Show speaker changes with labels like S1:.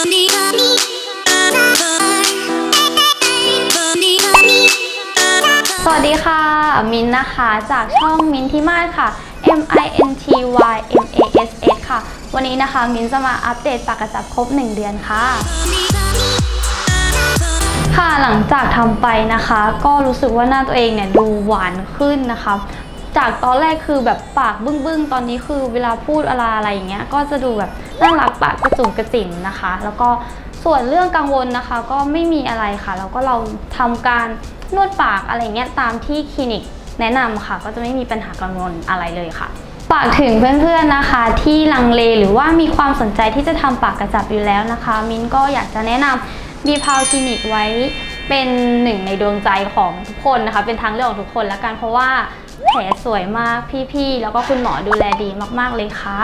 S1: สวัสดีค่ะ มินนะคะจากช่องมินทิมาศค่ะ M I N T Y M A S S ค่ะ วันนี้นะคะมินจะมาอัปเดตปากกระจับครบ 1 เดือนค่ะ ค่ะหลังจากทำไปนะคะ ก็รู้สึกว่าหน้าตัวเองเนี่ยดูหวานขึ้นนะคะ จากตอนแรกคือแบบปากบึ้งๆ ตอนนี้คือเวลาพูดอะไรอะไรอย่างเงี้ย ก็จะดูแบบน่ารักปากกระจุมกระจิ๋มนะคะ แล้วก็ส่วนเรื่องกังวลนะคะ ก็ไม่มีอะไรค่ะ แล้วก็เราทำการนวดปากอะไรเงี้ยตามที่คลินิกแนะนำค่ะ ก็จะไม่มีปัญหากังวลอะไรเลยค่ะฝากถึงเพื่อนๆนะคะ ที่ลังเลหรือว่ามีความสนใจที่จะทำปากกระจับอยู่แล้วนะคะ มิ้นก็อยากจะแนะนำบีพาวคลินิกไว้เป็นหนึ่งในดวงใจของทุกคนนะคะ เป็นทางเลือกของทุกคนละกันเพราะว่า แผลสวยมากพี่ๆ แล้วก็คุณหมอดูแลดีมากๆเลยค่ะ